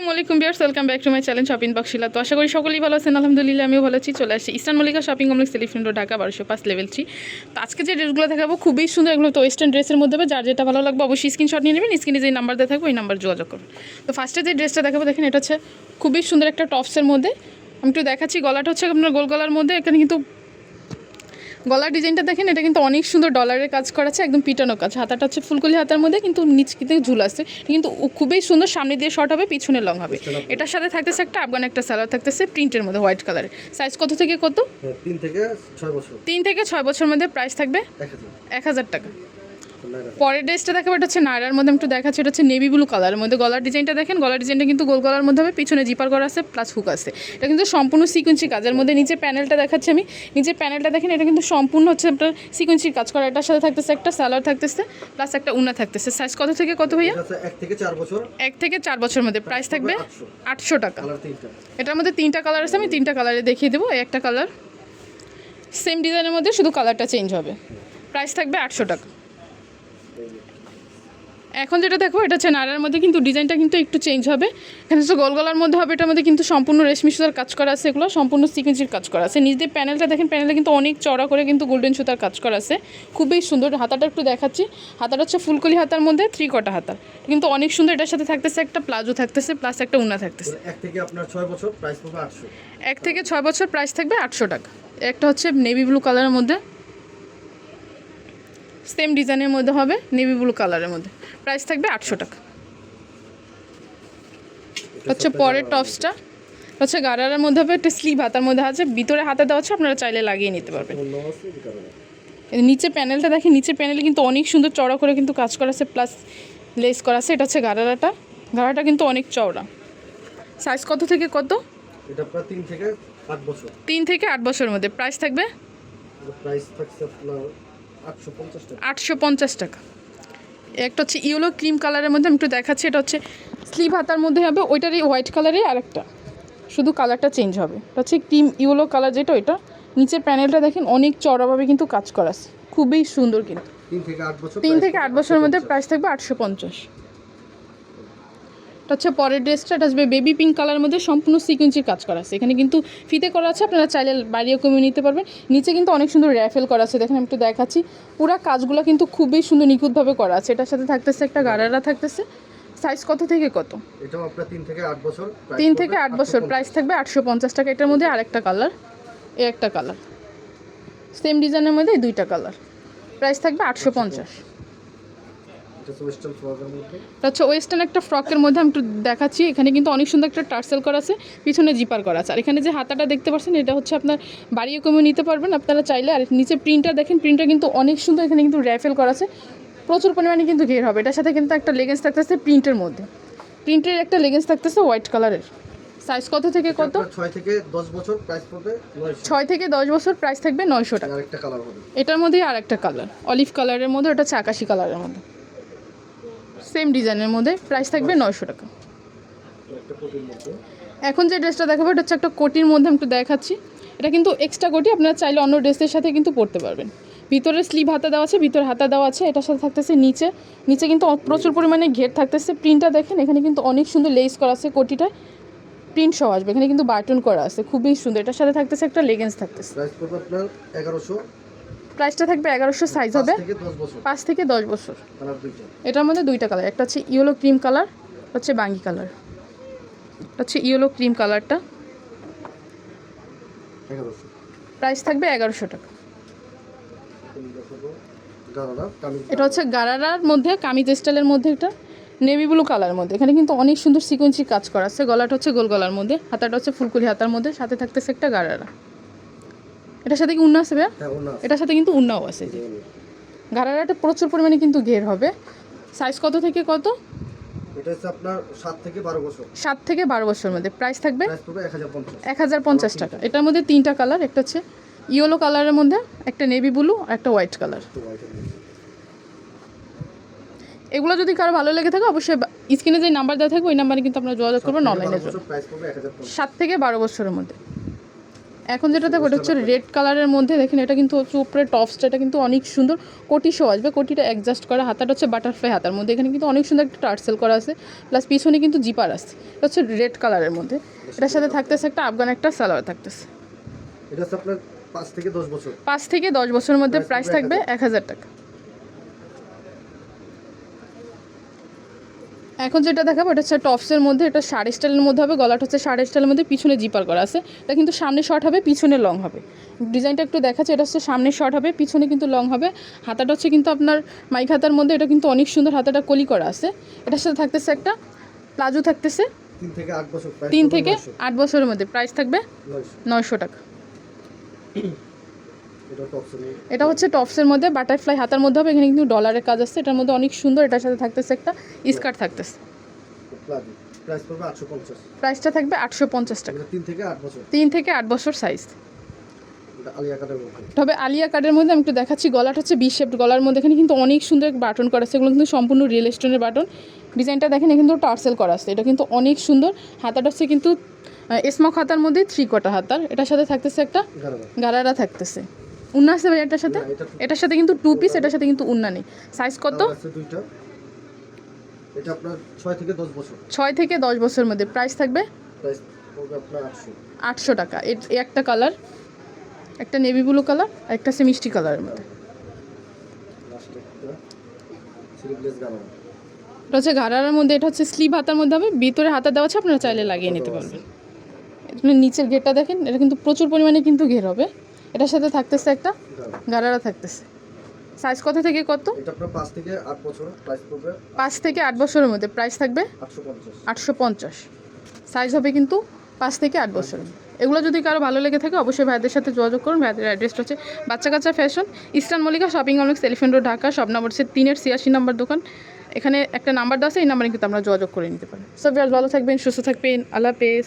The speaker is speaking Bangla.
আসসালামু আলাইকুম viewers welcome back to my channel shopping বক্সিলা তো আশা করি সকলেই ভালো আছেন। আলহামদুলিল্লাহ, আমিও ভালো আছি। চলে আসছি eastern Mallika shopping complex road, Dhaka, বারোশো পাঁচ লেভেল থ্রি তো আজকে যে ড্রেসগুলো দেখাবো, খুবই সুন্দর এগুলো তো ওয়েস্টার্ন ড্রেসের মধ্যে হবে। যার যেটা ভালো লাগবে অবশ্যই স্ক্রিনশট নিয়ে নেবেন। স্ক্রিনে যে নাম্বার দেওয়া থাকবে, ওই নাম্বার যোগাযোগ করুন তো ফার্স্টে যে ড্রেসটা দেখাবো, দেখেন এটা হচ্ছে খুবই সুন্দর একটা টপসের মধ্যে। আমি একটু দেখাচ্ছি, গলাটা হচ্ছে আপনার গোল গলার মধ্যে। এখানে কিন্তু গলার ডিজাইনটা দেখেন এটা কিন্তু অনেক সুন্দর ডলারের কাজ করা আছে একদম পিটানো কাজ। হাতাটা হচ্ছে ফুলকলি হাতার মধ্যে কিন্তু নিচ কিন্তু ঝুল আছে কিন্তু খুবই সুন্দর সামনে দিয়ে শর্ট হবে পিছনে লং হবে। এটার সাথে থাকতেছে একটা আফগান একটা সালোয়ার থাকতেছে প্রিন্টের মধ্যে হোয়াইট কালার সাইজ কত থেকে কত? তিন থেকে ছয় বছর। তিন থেকে ছয় বছর মধ্যে প্রাইস থাকবে এক হাজার টাকা। পরের ড্রেসটা দেখাবো এটা হচ্ছে নায়রার মধ্যে একটু দেখাচ্ছি এটা হচ্ছে নেভি ব্লু কালারের মধ্যে। গলার ডিজাইনটা দেখেন গলার ডিজাইনটা কিন্তু গোল গলার মধ্যে হবে পিছনে জিপার করা আছে প্লাস হুক আছে। এটা কিন্তু সম্পূর্ণ সিকুয়েন্সি কাজের মধ্যে নিচে প্যানেলটা দেখাচ্ছি আমি। নিচে প্যানেলটা দেখেন এটা কিন্তু সম্পূর্ণ হচ্ছে আপনার সিকুয়েন্সির কাজ করা। এটার সাথে থাকতেছে একটা সালোয়ার থাকতেছে প্লাস একটা উনা থাকতেছে। সাইজ কত থেকে কত ভাইয়া? এক থেকে চার বছর। এক থেকে চার বছরের মধ্যে। প্রাইস থাকবে আটশো। টাকা। এটার মধ্যে তিনটা কালার আছে আমি তিনটা কালারে দেখিয়ে দেবো। একটা কালার সেম ডিজাইনের মধ্যে শুধু কালারটা চেঞ্জ হবে। প্রাইস থাকবে আটশো টাকা। এখন যেটা দেখো এটা হচ্ছে নাড়ার মধ্যে কিন্তু ডিজাইনটা কিন্তু একটু চেঞ্জ হবে। এখানে হচ্ছে গোল গলার মধ্যে হবে এটার মধ্যে কিন্তু সম্পূর্ণ রেশমি সুতার কাজ করা আছে এগুলো সম্পূর্ণ সিকুয়েন্সির কাজ করা আছে। নিজ দিয়ে প্যানেলটা দেখেন প্যানেলে কিন্তু অনেক চড়া করে কিন্তু গোল্ডেন সুতার কাজ করা আছে। খুবই সুন্দর হাতাটা একটু দেখাচ্ছি। হাতাটা হচ্ছে ফুলকলি হাতার মধ্যে থ্রি কটা হাতা কিন্তু অনেক সুন্দর এটার সাথে থাকতেছে একটা প্লাজো থাকতেছে প্লাস একটা উনা থাকতেছে। এক থেকে আপনার ছয় বছর প্রাইস আটশো। এক থেকে ছয় বছর প্রাইস থাকবে আটশো টাকা। একটা হচ্ছে নেভি ব্লু কালারের মধ্যে। সেম ডিজাইনের মধ্যে হবে নেভি ব্লু কালারের মধ্যে। প্রাইস থাকবে আটশো টাকা। হচ্ছে পরের টপসটা হচ্ছে গারারের মধ্যে হবে একটা স্লিভ হাতার মধ্যে আছে ভিতরে হাতে দেওয়া আছে আপনারা চাইলে লাগিয়ে নিতে পারবেন। নিচে প্যানেলটা দেখেন নিচে প্যানেলে কিন্তু অনেক সুন্দর চড়া করে কিন্তু কাজ করা আছে প্লাস লেস করা আছে এটা হচ্ছে গারারাটা গারাটা কিন্তু অনেক চওড়া। সাইজ কত থেকে কত? এটা তিন থেকে আট বছর। তিন থেকে আট বছরের মধ্যে। প্রাইস থাকবে? প্রাইস থাকছে আপনার আটশো পঞ্চাশ টাকা। একটা হচ্ছে ইয়েলো ক্রিম কালারের মধ্যে আমি একটু দেখাচ্ছি এটা হচ্ছে স্লিভ হাতার মধ্যে হবে ওইটারই হোয়াইট কালারই আরেকটা। শুধু কালারটা চেঞ্জ হবে। এটা হচ্ছে ক্রিম ইয়েলো কালার যেটা ওইটা। নিচের প্যানেলটা দেখেন অনেক চড়াভাবে কিন্তু কাজ করা আছে। খুবই সুন্দর কিন্তু। তিন থেকে আট বছর তিন থেকে আট বছরের মধ্যে 850 প্রাইস থাকবে আটশো পঞ্চাশ। এটা হচ্ছে পরের ড্রেসটা এটা আসবে বেবি পিঙ্ক কালারের মধ্যে সম্পূর্ণ সিকুয়েন্সির কাজ করা আছে। এখানে কিন্তু ফিতে করা আছে আপনারা চাইলে বাড়িও কমিয়ে নিতে পারবেন। নিচে কিন্তু অনেক সুন্দর র্যাফেল করা আছে দেখেন আমি একটু দেখাচ্ছি। পুরো কাজগুলো কিন্তু খুবই সুন্দর নিখুঁতভাবে করা আছে। এটার সাথে থাকতেছে একটা গাড়ারা থাকতেছে। সাইজ কত থেকে কত? এটাও আপনার থেকে আট বছর তিন থেকে আট বছর প্রাইস থাকবে 850 টাকা। এটার মধ্যে আরেকটা কালার এ একটা কালার সেম ডিজাইনের মধ্যে দুইটা কালার প্রাইস থাকবে 850 আচ্ছা ওয়েস্টার্ন একটা ফ্রকের মধ্যে আমি একটু দেখাচ্ছি এখানে কিন্তু অনেক সুন্দর একটা টার্সেল করা আছে পিছনে জিপার করা আছে। আর এখানে যে হাতাটা দেখতে পাচ্ছেন এটা হচ্ছে আপনার বাড়িয়ে কমে নিতে পারবেন আপনারা চাইলে। আর নিচে প্রিন্টটা দেখেন প্রিন্টটা কিন্তু অনেক সুন্দর এখানে কিন্তু র্যাফেল করা আছে। প্রচুর পরিমাণে কিন্তু ঘের হবে। এটার সাথে কিন্তু একটা লেগেন্স থাকতেছে প্রিন্টের মধ্যে। প্রিন্টের একটা লেগেন্স থাকতেছে হোয়াইট কালারের সাইজ কত থেকে কত? 6 থেকে 10 বছর প্রাইস পড়বে 6 থেকে 10 বছর প্রাইস থাকবে 900 টাকা। আরেকটা কালার হবে। এটার মধ্যেই আরেকটা কালার অলিভ কালারের মধ্যে ওটা চাকাশি কালারের মধ্যে। সেম ডিজাইনের মধ্যে প্রাইস থাকবে নয়শো টাকা। এখন যে ড্রেসটা দেখাবো, এটা হচ্ছে একটা কোটির মধ্যে আমি একটু দেখাচ্ছি। এটা কিন্তু এক্সট্রা কোটি, আপনারা চাইলে অন্য ড্রেসের সাথে কিন্তু পরতে পারবেন। ভিতরে স্লিভ হাতা দেওয়া আছে, ভিতরে হাতা দেওয়া আছে, এটার সাথে থাকতেছে নিচে। নিচে কিন্তু প্রচুর পরিমাণে ঘের থাকতেছে। প্রিন্টটা দেখেন, এখানে কিন্তু অনেক সুন্দর লেস করা আছে কোটিটা প্রিন্ট সহ আসবে, এখানে কিন্তু বাটন করা আছে, খুবই সুন্দর। এটার সাথে থাকতেছে একটা লেগেন্স থাকতেছে প্রাইস পড়বে আপনার এগারোশো প্রাইসটা থাকবে এগারোশো সাইজ হবে। দশ বছর। পাঁচ থেকে দশ বছর। এটার মধ্যে দুইটা কালার একটা হচ্ছে ইয়েলো ক্রিম কালার হচ্ছে বাঙ্গি কালার। হচ্ছে ইয়েলো ক্রিম কালারটা। প্রাইস থাকবে এগারোশো টাকা। এটা হচ্ছে গারারার মধ্যে কামিজ স্টাইলের মধ্যে এটা নেভি ব্লু কালার মধ্যে। এখানে কিন্তু অনেক সুন্দর সিকোয়েন্সি কাজ করা আছে। গলাটা হচ্ছে গোল গলার মধ্যে হাতাটা হচ্ছে ফুলকুলি হাতার মধ্যে সাথে থাকতেছে একটা গারারা। এটার সাথে কি উন্না আছে ভাইয়া? হ্যাঁ এটার সাথে কিন্তু উন্নাও আছে যে গারারাটা প্রচুর পরিমাণে কিন্তু ঘের হবে। সাইজ কত থেকে কত? এটা হচ্ছে আপনার সাত থেকে বারো বছর। থেকে বছরের মধ্যে। প্রাইস থাকবে? এক হাজার পঞ্চাশ। টাকা। এটার মধ্যে তিনটা কালার একটা হচ্ছে ইয়েলো কালারের মধ্যে একটা নেভি ব্লু আর একটা হোয়াইট কালার। এগুলো যদি কারও ভালো লেগে থাকে অবশ্যই স্ক্রিনে যে নাম্বার দেওয়া থাকবে ওই নাম্বারে কিন্তু আপনারা যোগাযোগ করবেন অনলাইনে সাত থেকে বারো বছরের মধ্যে। এখন যেটা দেখো এটা হচ্ছে রেড কালারের মধ্যে দেখেন এটা কিন্তু হচ্ছে উপরে টপসটা এটা কিন্তু অনেক সুন্দর কোটি শো আসবে। কোটিটা অ্যাডজাস্ট করা হাতাটা হচ্ছে বাটারফ্লাই হাতার মধ্যে। এখানে কিন্তু অনেক সুন্দর একটা টার্সেল করা আছে প্লাস পিছনে কিন্তু জিপার আছে। এটা হচ্ছে রেড কালারের মধ্যে। এটার সাথে থাকতেছে একটা আফগান একটা সালোয়ার থাকতেছে। এটা আপনার পাঁচ থেকে দশ বছর। পাঁচ থেকে দশ বছরের মধ্যে প্রাইস থাকবে থাকবে এক হাজার টাকা। এখন যেটা দেখাবো এটা হচ্ছে টপসের মধ্যে এটা শাড়ি স্টাইলের মধ্যে হবে গলাটা হচ্ছে শাড়ি স্টাইলের মধ্যে পিছনে জিপার করা আছে। এটা কিন্তু সামনে শর্ট হবে পিছনে লং হবে। ডিজাইনটা একটু দেখাচ্ছে এটা হচ্ছে সামনে শর্ট হবে পিছনে কিন্তু লং হবে। হাতাটা হচ্ছে কিন্তু আপনার মাইক হাতার মধ্যে এটা কিন্তু অনেক সুন্দর হাতাটা কলি করা আছে। এটার সাথে থাকতেছে একটা প্লাজো থাকতেছে। তিন থেকে আট বছর price তিন পড়বে থেকে 900 আট বছরের মধ্যে। প্রাইস থাকবে। নয়শো টাকা। এটা হচ্ছে টপসের মধ্যে বাটারফ্লাই হাতার মধ্যে হবে এখানে কিন্তু ডলারের কাজ আছে এটার মধ্যে অনেক সুন্দর এটার সাথে থাকতেছে একটা স্কার্ট থাকতেছে। প্রাইসটা থাকবে আটশো পঞ্চাশ টাকা। তিন থেকে আট বছর। সাইজ তবে আলিয়া কার্ডের মধ্যে আমি একটু দেখাচ্ছি গলাটা হচ্ছে বি শেপড গলার মধ্যে এখানে কিন্তু অনেক সুন্দর বাটন করা আছে এগুলো কিন্তু সম্পূর্ণ রিয়েল স্টোনের বাটন ডিজাইনটা দেখেন এখানে কিন্তু টার্সেল করা আছে এটা কিন্তু অনেক সুন্দর। হাতাটা হচ্ছে কিন্তু স্মক হাতার মধ্যে থ্রি কোয়ার্টার হাতার এটার সাথে থাকতেছে একটা গারারা থাকতেছে। উন্না আছে ভাই এটার সাথে? এটার সাথে কিন্তু টু পিস এটার সাথে কিন্তু উন্না নেই। সাইজ কত? এটা আপনার ছয় থেকে দশ বছর। ছয় থেকে দশ বছরের মধ্যে। প্রাইস থাকবে? প্রাইস পড়বে আপনার আটশো। আটশো টাকা। এ- এই একটা কালার একটা নেভি ব্লু কালার আর একটা হচ্ছে মিষ্টি কালারের মধ্যে। এটা হচ্ছে ঘাড়ার মধ্যে এটা হচ্ছে স্লিভ হাতার মধ্যে হবে। ভিতরে হাতা দেওয়া আছে আপনারা চাইলে লাগিয়ে নিতে পারবেন। নিচের ঘেরটা দেখেন এটা কিন্তু প্রচুর পরিমাণে কিন্তু ঘের হবে। এটার সাথে থাকতেছে একটা গারারা থাকতেছে। সাইজ কত থেকে কত? পাঁচ থেকে আট বছরের মধ্যে। প্রাইস থাকবে আটশো পঞ্চাশ। সাইজ হবে কিন্তু পাঁচ থেকে আট বছর এগুলো যদি কারও ভালো লেগে থাকে অবশ্যই ভাইদের সাথে যোগাযোগ করুন। ভাইদের অ্যাড্রেসটা হচ্ছে Baccha Kaccha fashion eastern Mallika shopping complex elephant road Dhaka সব নাম্বার হচ্ছে তিনের ছিয়াশি নাম্বার দোকান। এখানে একটা নাম্বার দেওয়া আছে এই নাম্বারে কিন্তু আমরা যোগাযোগ করে নিতে পারি। সব ভালো থাকবেন সুস্থ থাকবেন। আল্লাহ হাফেজ।